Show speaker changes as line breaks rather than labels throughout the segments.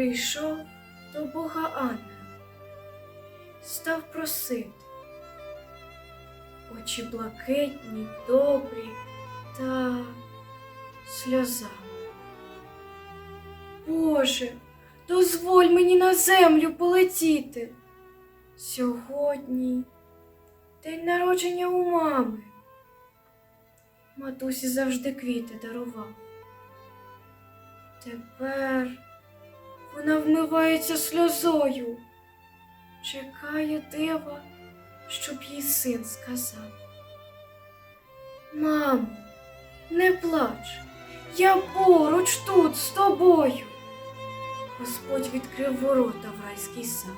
Прийшов до Бога ангел, став просити. Очі блакитні, добрі та сльоза. Боже, дозволь мені на землю полетіти. Сьогодні день народження у мами. Матусі завжди квіти дарував. Тепер вона вмивається сльозою, чекає дива, щоб їй син сказав. Мамо, не плач, я поруч тут з тобою. Господь відкрив ворота в райський сад.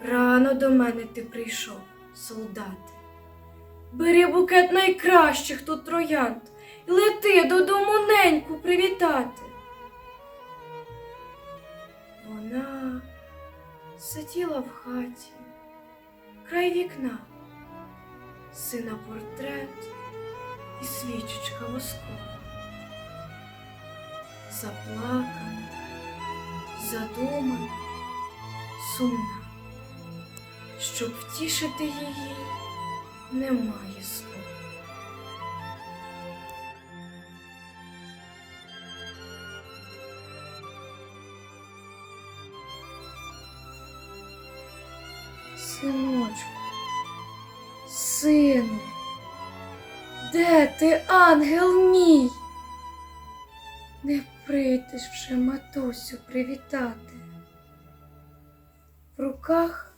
Рано до мене ти прийшов, солдати. Бери букет найкращих тут троянд і лети додому неньку привітати. Сиділа в хаті, край вікна, сина портрет і свічечка воскова. Заплакана, задумана, сумна, щоб втішити її, немає слова. Сину, де ти, ангел мій? Не прийдеш вже матусю привітати. В руках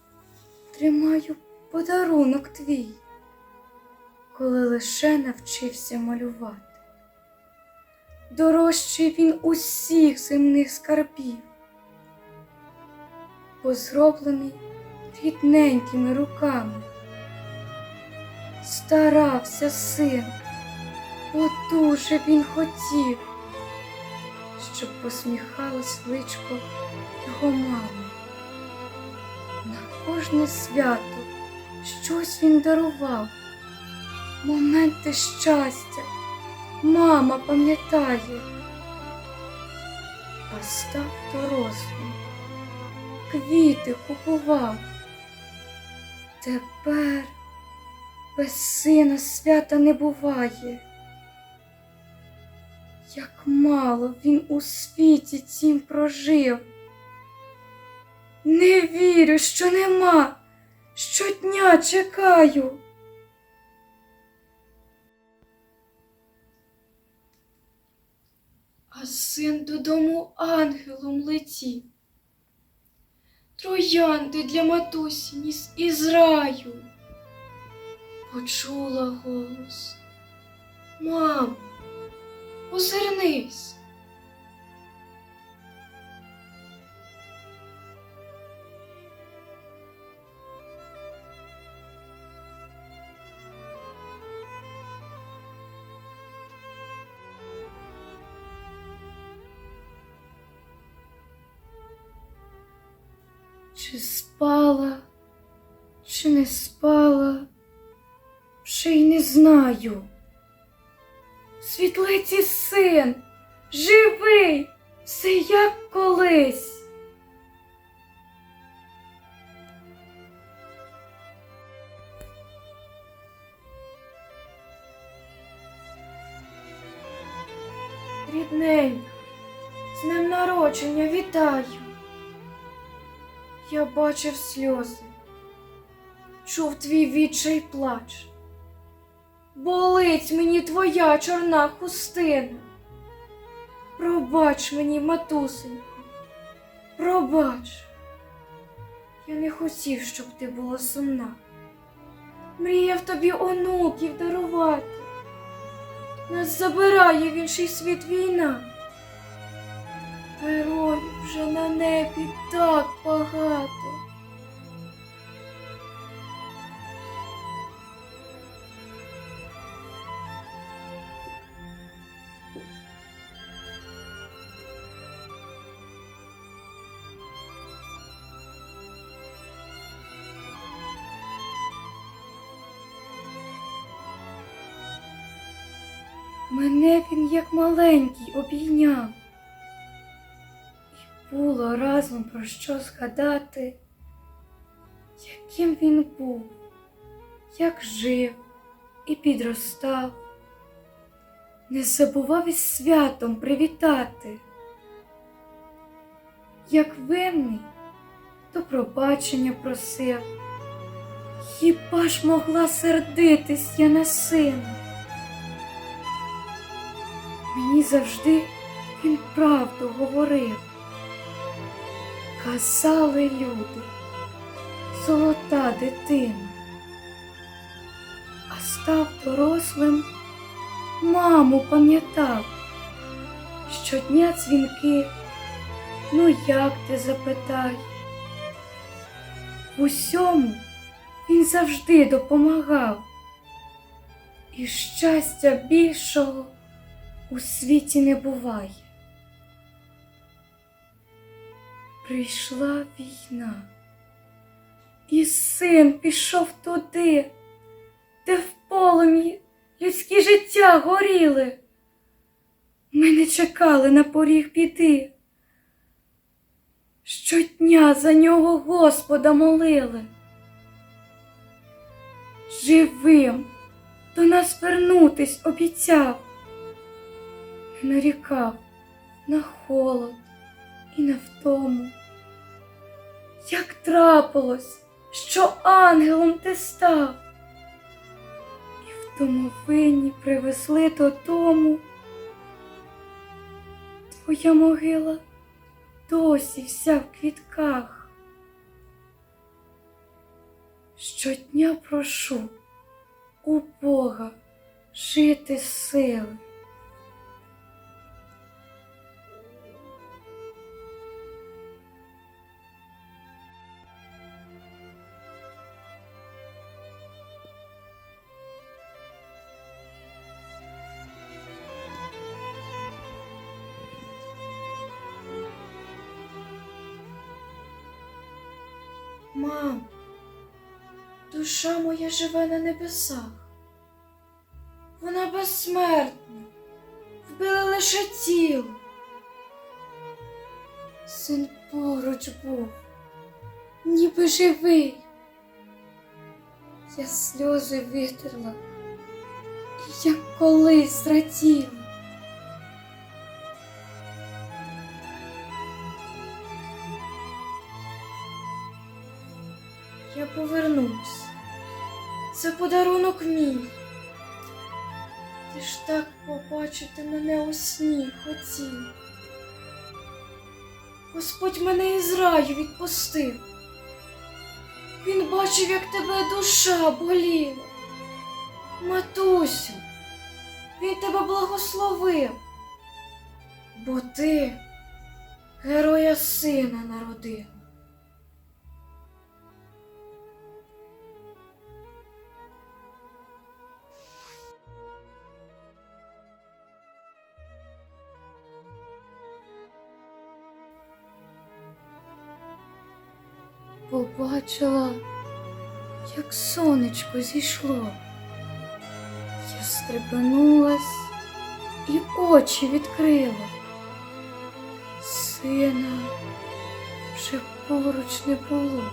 тримаю подарунок твій, коли лише навчився малювати. Дорожчий він усіх земних скарбів, бо зроблений рідненькими руками. Старався син, бо дуже він хотів, щоб посміхалось личко його мами. На кожне свято щось він дарував, моменти щастя мама пам'ятає, а став дорослим, квіти купував. Тепер без сина свята не буває. Як мало він у світі цім прожив. Не вірю, що нема, щодня чекаю. А син додому ангелом летів. Троянди для матусі ніс із раю. Почула голос. Мамо, озирнись. Чи спала, чи не спала, знаю. Світлиці син, живий, все як колись. Рідненька, з днем народження вітаю. Я бачив сльози, чув твій відчай плач. Болить мені твоя чорна хустина. Пробач мені, матусенько, пробач. Я не хотів, щоб ти була сумна. Мріяв тобі онуків дарувати. Нас забирає в інший світ війна. Героїв вже на небі так багато. Мене він як маленький обійняв. І було разом про що згадати, яким він був, як жив і підростав, не забував із святом привітати. Як винний, то пробачення просив, хіба ж могла сердитись я на сина? Мені завжди він правду говорив. Казали люди, золота дитина, а став дорослим, маму пам'ятав, щодня дзвінки, ну як ти запитай. В усьому він завжди допомагав, і щастя більшого у світі не буває. Прийшла війна, і син пішов туди, де в полум'ї людські життя горіли. Ми не чекали на поріг біди. Щодня за нього Господа молили. Живим до нас вернутись обіцяв нарікав на холод і на втому. Як трапилось, що ангелом ти став, і в домовині привезли додому. Твоя могила досі вся в квітках. Щодня прошу у Бога жити сили. Мам, душа моя живе на небесах. Вона безсмертна, вбила лише тіло. Син поруч був, ніби живий. Я сльози витерла, як колись зраділа. Я повернусь. Це подарунок мій. Ти ж так побачити мене у сні хотів. Господь мене із раю відпустив. Він бачив, як тебе душа боліла. Матусю, він тебе благословив, бо ти героя сина народив. Побачила, як сонечко зійшло. Я стрепенулась і очі відкрила. Сина вже поруч не було,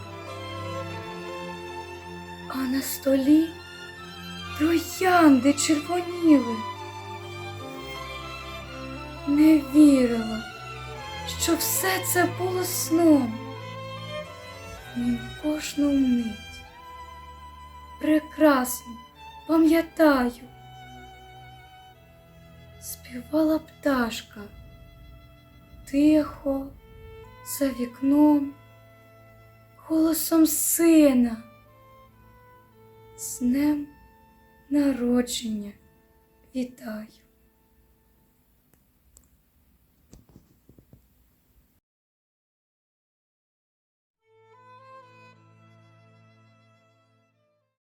а на столі троянди червоніли. Не вірила, що все це було сном. Нім кожну мить. Прекрасно пам'ятаю. Співала пташка тихо, за вікном, голосом сина, з днем народження вітаю.